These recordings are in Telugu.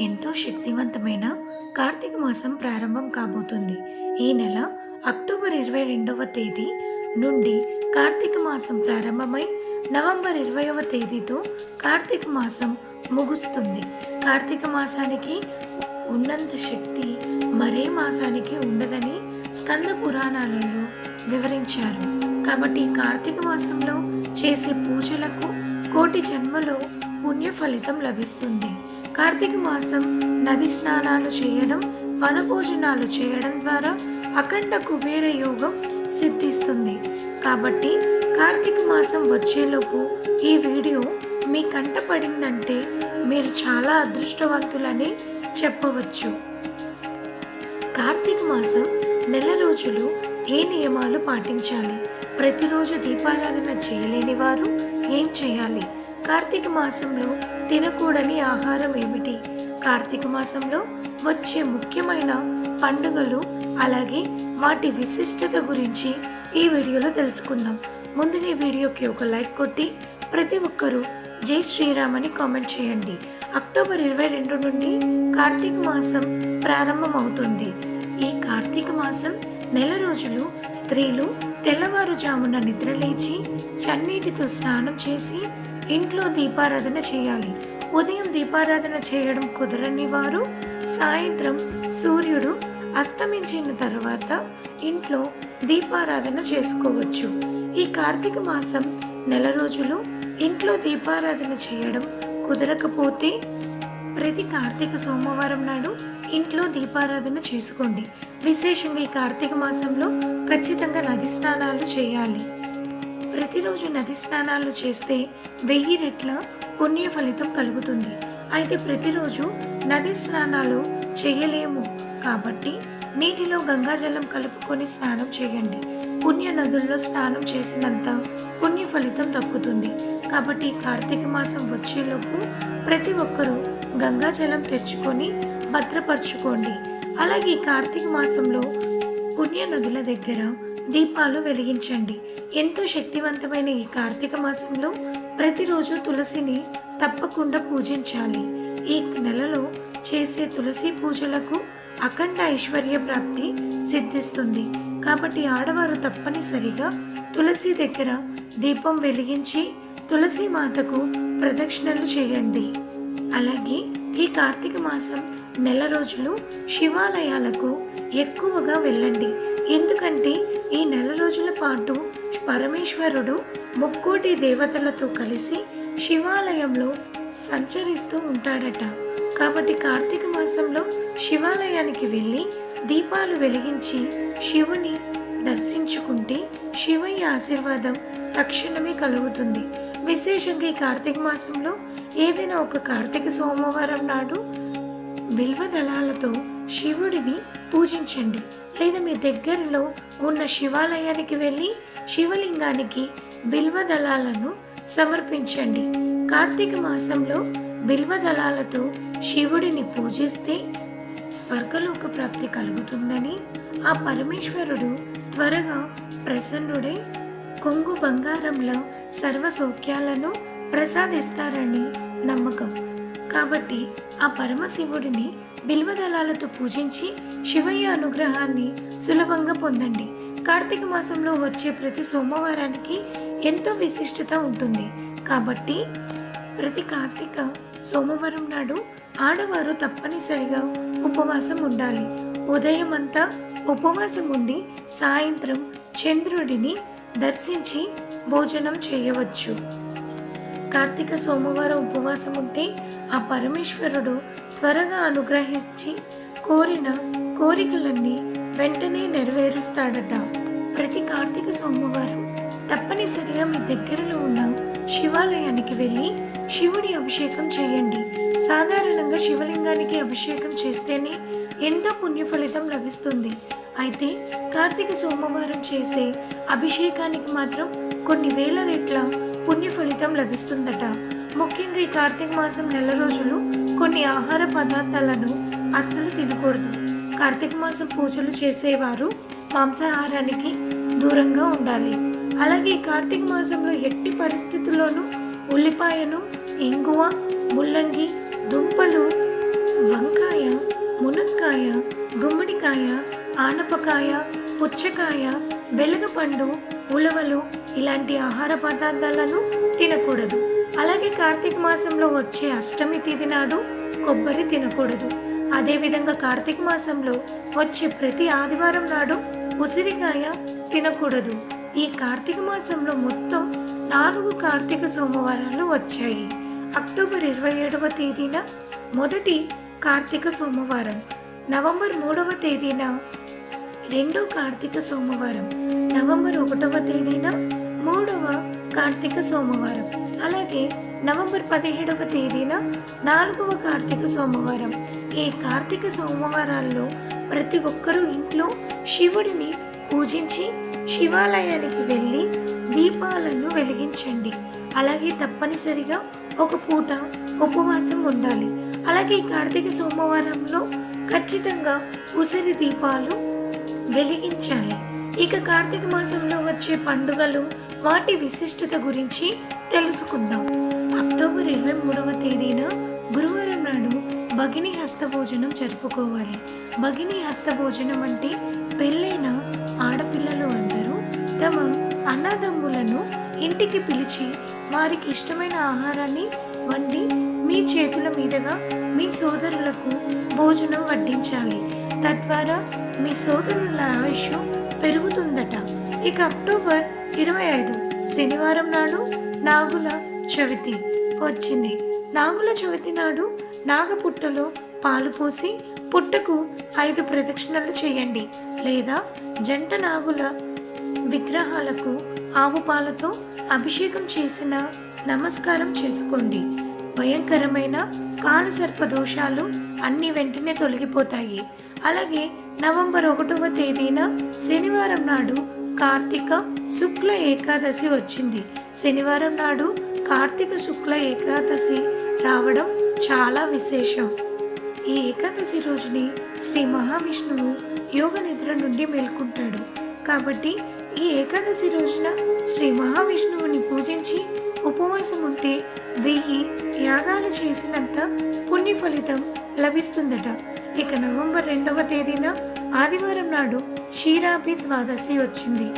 ఎంతో శక్తివంతమైన కార్తీక మాసం ప్రారంభం కాబోతుంది. ఈ నెల అక్టోబర్ ఇరవై రెండవ తేదీ నుండి కార్తీక మాసం ప్రారంభమై నవంబర్ ఇరవైవ తేదీతో కార్తీక మాసం ముగుస్తుంది. కార్తీక మాసానికి ఉన్నంత శక్తి మరే మాసానికి ఉండదని స్కంద పురాణాలలో వివరించారు. కాబట్టి కార్తీక మాసంలో చేసే పూజలకు కోటి జన్మలో పుణ్య ఫలితం లభిస్తుంది. కార్తీక మాసం నది స్నానాలు చేయడం వనభోజనాలు చేయడం ద్వారా అఖండ కుబేర యోగం సిద్ధిస్తుంది. కాబట్టి కార్తీక మాసం వచ్చేలోపు ఈ వీడియో మీ కంట పడిందంటే మీరు చాలా అదృష్టవంతులని చెప్పవచ్చు. కార్తీక మాసం నెల రోజులు ఏ నియమాలు పాటించాలి? ప్రతిరోజు దీపారాధన చేయలేని వారు ఏం చేయాలి? కార్తీక మాసంలో తినకూడని ఆహారం ఏమిటి? కార్తీక మాసంలో వచ్చే ముఖ్యమైన పండుగలు అలాగే వాటి విశిష్టత గురించి ఈ వీడియోలో తెలుసుకుందాం. ముందుగా ఈ వీడియోకి ఒక లైక్ కొట్టి ప్రతి ఒక్కరూ జై శ్రీరామ్ అని కామెంట్ చేయండి. అక్టోబర్ ఇరవై రెండు నుండి కార్తీక మాసం ప్రారంభమవుతుంది. ఈ కార్తీక మాసం నెల రోజులు స్త్రీలు తెల్లవారుజామున నిద్రలేచి చన్నీటితో స్నానం చేసి ఇంట్లో దీపారాధన చేయాలి. ఉదయం దీపారాధన చేయడం కుదరని వారు సాయంత్రం సూర్యుడు అస్తమించిన తర్వాత ఇంట్లో దీపారాధన చేసుకోవచ్చు. ఈ కార్తీక మాసం నెల రోజులు ఇంట్లో దీపారాధన చేయడం కుదరకపోతే ప్రతి కార్తీక సోమవారం నాడు ఇంట్లో దీపారాధన చేసుకోండి. విశేషంగా ఈ కార్తీక మాసంలో ఖచ్చితంగా నది స్నానాలు చేయాలి. ప్రతిరోజు నది స్నానాలు చేస్తే వెయ్యి రెట్ల పుణ్య ఫలితం కలుగుతుంది. అయితే ప్రతిరోజు నది స్నానాలు చేయలేము. కాబట్టి నీటిలో గంగాజలం కలుపుకొని స్నానం చేయండి. పుణ్య నదుల్లో స్నానం చేసినంత పుణ్య ఫలితం దక్కుతుంది. కాబట్టి కార్తీక మాసం వచ్చేలోపు ప్రతి ఒక్కరూ గంగాజలం తెచ్చుకొని భద్రపరచుకోండి. అలాగే ఈ కార్తీక మాసంలో పుణ్య నదుల దగ్గర దీపాలు వెలిగించండి. ఎంతో శక్తివంతమైన ఈ కార్తీక మాసంలో ప్రతిరోజు తులసిని తప్పకుండా పూజించాలి. ఈ నెలలో చేసే తులసి పూజలకు అఖండ ఐశ్వర్య ప్రాప్తి సిద్ధిస్తుంది. కాబట్టి ఆడవారు తప్పనిసరిగా తులసి దగ్గర దీపం వెలిగించి తులసి మాతకు ప్రదక్షిణలు చేయండి. అలాగే ఈ కార్తీక మాసం నెల రోజులు శివాలయాలకు ఎక్కువగా వెళ్ళండి. ఎందుకంటే ఈ నెల రోజుల పాటు పరమేశ్వరుడు ముక్కోటి దేవతలతో కలిసి శివాలయంలో సంచరిస్తూ ఉంటాడట. కాబట్టి కార్తీక మాసంలో శివాలయానికి వెళ్ళి దీపాలు వెలిగించి శివుని దర్శించుకుంటే శివయ్య ఆశీర్వాదం తక్షణమే కలుగుతుంది. విశేషంగా ఈ కార్తీక మాసంలో ఏదైనా ఒక కార్తీక సోమవారం నాడు బిల్వ దళాలతో శివుడిని పూజించండి. లేదా మీ దగ్గరలో ఉన్న శివాలయానికి వెళ్ళి శివలింగానికి బిల్వ దళాలను సమర్పించండి. కార్తీక మాసంలో బిల్వ దళాలతో శివుడిని పూజిస్తే స్వర్గలోక ప్రాప్తి కలుగుతుందని ఆ పరమేశ్వరుడు త్వరగా ప్రసన్నుడై కొంగు బంగారంలో సర్వ సౌఖ్యాలను ప్రసాదిస్తారని నమ్మకం. కాబట్టి ఆ పరమశివుడిని బిల్వదళాలతో పూజించి శివయ్య అనుగ్రహాన్ని సులభంగా పొందండి. కార్తీక మాసంలో వచ్చే ప్రతి సోమవారానికి ఎంతో విశిష్టత ఉంటుంది. కాబట్టి ప్రతి కార్తీక సోమవారం నాడు ఆడవారు తప్పనిసరిగా ఉపవాసం ఉండాలి. ఉదయం అంతా ఉపవాసం ఉండి సాయంత్రం చంద్రుడిని దర్శించి భోజనం చేయవచ్చు. కార్తీక సోమవారం ఉపవాసం ఉంటే ఆ పరమేశ్వరుడు త్వరగా అనుగ్రహించి కోరిన కోరికలన్నీ వెంటనే నెరవేరుస్తాడట. ప్రతి కార్తీక సోమవారం తప్పనిసరిగా మీ దగ్గరలో ఉన్న శివాలయానికి వెళ్ళి శివుడి అభిషేకం చేయండి. సాధారణంగా శివలింగానికి అభిషేకం చేస్తేనే ఎంతో పుణ్య ఫలితం లభిస్తుంది. అయితే కార్తీక సోమవారం చేసే అభిషేకానికి మాత్రం కొన్ని వేల రెట్ల పుణ్య ఫలితం లభిస్తుందట. ముఖ్యంగా ఈ కార్తీక మాసం నెల రోజులు కొన్ని ఆహార పదార్థాలను అస్సలు తినకూడదు. కార్తీక మాసం పూజలు చేసేవారు మాంసాహారానికి దూరంగా ఉండాలి. అలాగే కార్తీక మాసంలో ఎట్టి పరిస్థితుల్లోనూ ఉల్లిపాయను ఇంగువ ముల్లంగి దుంపలు వంకాయ మునక్కాయ గుమ్మడికాయ ఆనపకాయ పుచ్చకాయ వెలుగపండు ఉలవలు ఇలాంటి ఆహార పదార్థాలను తినకూడదు. అలాగే కార్తీక మాసంలో వచ్చే అష్టమి తిథి నాడు కొబ్బరి తినకూడదు. అదేవిధంగా కార్తీక మాసంలో వచ్చే ప్రతి ఆదివారం నాడు ఉసిరికాయ తినకూడదు. ఈ కార్తీక మాసంలో మొత్తం నాలుగు కార్తీక సోమవారాలు వచ్చాయి. అక్టోబర్ ఇరవై ఏడవ తేదీన మొదటి కార్తీక సోమవారం. నవంబర్ మూడవ తేదీన రెండో కార్తీక సోమవారం. నవంబర్ ఒకటవ తేదీన మూడవ కార్తీక సోమవారం. అలాగే నవంబర్ పదిహేడవ తేదీన నాలుగవ కార్తీక సోమవారం. ఈ కార్తీక సోమవారాల్లో ప్రతి ఒక్కరూ ఇంట్లో శివుడిని పూజించి శివాలయానికి వెళ్ళి దీపాలను వెలిగించండి. అలాగే తప్పనిసరిగా ఒక పూట ఉపవాసం ఉండాలి. అలాగే కార్తీక సోమవారంలో ఖచ్చితంగా ఉసిరి దీపాలు వెలిగించాలి. ఇక కార్తీక మాసంలో వచ్చే పండుగలు వాటి విశిష్టత గురించి తెలుసుకుందాం. అక్టోబర్ ఇరవై మూడవ తేదీన గురువారం నాడు భగిని హస్తభోజనం జరుపుకోవాలి. భగిని హస్తభోజనం అంటే పెళ్ళైన ఆడపిల్లలు అందరూ తమ అన్నదమ్ములను ఇంటికి పిలిచి వారికి ఇష్టమైన ఆహారాన్ని వండి మీ చేతుల మీదుగా మీ సోదరులకు భోజనం వడ్డించాలి. తద్వారా మీ సోదరుల ఆయుష్ పెరుగుతుందట. ఇక అక్టోబర్ ఇరవై ఐదు. శనివారం నాడు నాగుల చవితి వచ్చింది. నాగుల చవితి నాడు నాగపుట్టలో పాలు పోసి పుట్టకు ఐదు ప్రదక్షిణలు చేయండి. లేదా జంట నాగుల విగ్రహాలకు ఆవు పాలతో అభిషేకం చేసిన నమస్కారం చేసుకోండి. భయంకరమైన కాలసర్ప దోషాలు అన్ని వెంటనే తొలగిపోతాయి. అలాగే నవంబర్ ఒకటవ తేదీన శనివారం నాడు కార్తీక శుక్ల ఏకాదశి వచ్చింది. శనివారం నాడు కార్తీక శుక్ల ఏకాదశి రావడం చాలా విశేషం. ఈ ఏకాదశి రోజుని శ్రీ మహావిష్ణువు యోగ నిద్ర నుండి మేల్కొంటాడు. కాబట్టి ఈ ఏకాదశి రోజున శ్రీ మహావిష్ణువుని పూజించి ఉపవాసం ఉంటే వెయ్యి యాగాలు చేసినంత పుణ్య ఫలితం లభిస్తుందట. ఇక నవంబర్ రెండవ తేదీన ఆదివారం నాడు క్షీరాభి ద్వాదశి వచ్చింది.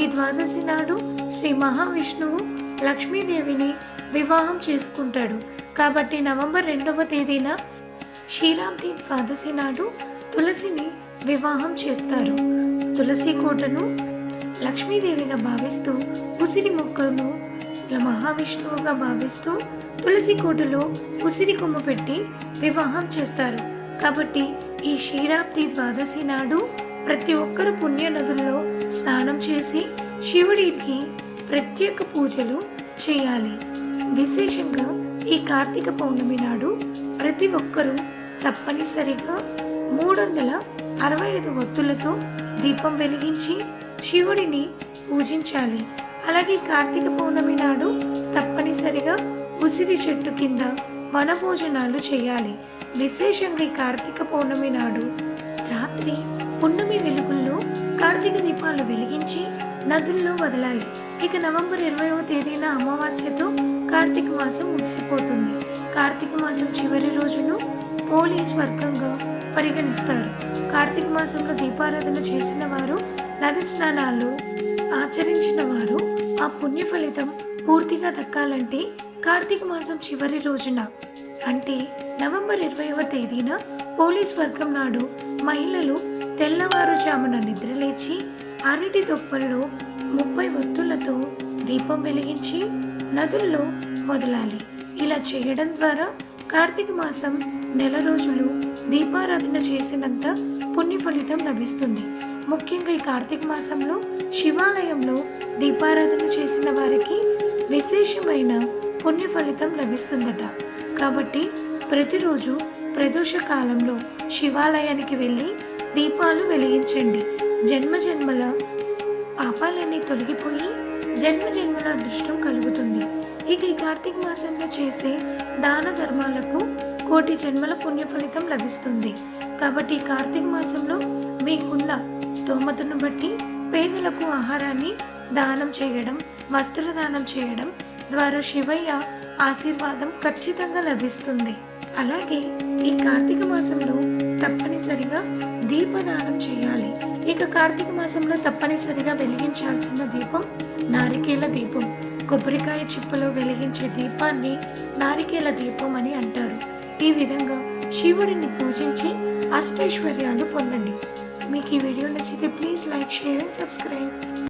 ఈ ద్వాదశి నాడు శ్రీ మహావిష్ణువు లక్ష్మీదేవిని వివాహం చేసుకుంటాడు. కాబట్టి నవంబర్ రెండవ తేదీన క్షీరాబ్ది ద్వాదశి నాడు తులసిని వివాహం చేస్తారు. తులసి కోటను లక్ష్మీదేవిగా భావిస్తూ ఉసిరి మొక్కను మహావిష్ణువుగా భావిస్తూ తులసి కోటలో ఉసిరి కొమ్మ పెట్టి వివాహం చేస్తారు. కాబట్టి ఈ క్షీరాబ్ది ద్వాదశి నాడు ప్రతి ఒక్కరు పుణ్య నదుల్లో స్నానం చేసి శివుడికి ప్రత్యేక పూజలు చేయాలి. విశేషంగా ఈ కార్తీక పౌర్ణమి నాడు ప్రతి ఒక్కరూ తప్పనిసరిగా మూడు వందల అరవై ఐదు ఒత్తులతో దీపం వెలిగించి శివుడిని పూజించాలి. అలాగే కార్తీక పౌర్ణమి నాడు తప్పనిసరిగా ఉసిరి చెట్టు కింద వనభోజనాలు చేయాలి. విశేషంగా ఈ కార్తీక పౌర్ణమి నాడు రాత్రి పున్నమి వెలుగుల్లో కార్తీక దీపాలు వెలిగించి నదుల్లో వదలాలి. ఇక నవంబర్ ఇరవైవ తేదీన అమావాస్యతో కార్తీక మాసం ముగిసిపోతుంది. కార్తీక మాసం చివరి రోజును పోలీస్ వర్గంగా పరిగణిస్తారు. కార్తీక మాసంలో దీపారాధన చేసిన వారు నది స్నానాలు ఆచరించిన వారు ఆ పుణ్య ఫలితం పూర్తిగా దక్కాలంటే కార్తీక మాసం చివరి రోజున అంటే నవంబర్ ఇరవైవ తేదీన పోలీస్ వర్గం నాడు మహిళలు తెల్లవారుజామున నిద్రలేచి అరటి దొప్పల్లో ముప్పై ఒత్తులతో దీపం వెలిగించి నదుల్లో వదలాలి ఇలా చేయడం ద్వారా కార్తీక మాసం నెల రోజులు దీపారాధన చేసినంత పుణ్య ఫలితం లభిస్తుంది. ముఖ్యంగా ఈ కార్తీక మాసంలో శివాలయంలో దీపారాధన చేసిన వారికి విశేషమైన పుణ్య ఫలితం లభిస్తుందట. కాబట్టి ప్రతిరోజు ప్రదోష కాలంలో శివాలయానికి వెళ్ళి దీపాలు వెలిగించండి. జన్మ జన్మల పాపాలన్నీ తొలగిపోయి జన్మ జన్మల అదృష్టం కలుగుతుంది. ఇక ఈ కార్తీక మాసంలో చేసే దాన ధర్మాలకు కోటి జన్మల పుణ్య ఫలితం లభిస్తుంది. కాబట్టి ఈ కార్తీక మాసంలో మీకున్న స్తోమతను బట్టి పేదలకు ఆహారాన్ని దానం చేయడం వస్త్రదానం చేయడం ద్వారా శివయ్య ఆశీర్వాదం ఖచ్చితంగా లభిస్తుంది. అలాగే ఈ కార్తీక మాసంలో తప్పనిసరిగా దీపదానం చేయాలి. ఇక కార్తీక మాసంలో తప్పనిసరిగా వెలిగించాల్సిన దీపం నారికేల దీపం. కొబ్బరికాయ చిప్పలో వెలిగించే దీపాన్ని నారికేల దీపం అని అంటారు. ఈ విధంగా శివుడిని పూజించి అష్టైశ్వర్యాలు పొందండి. మీకు ఈ వీడియో నచ్చితే please like share and subscribe.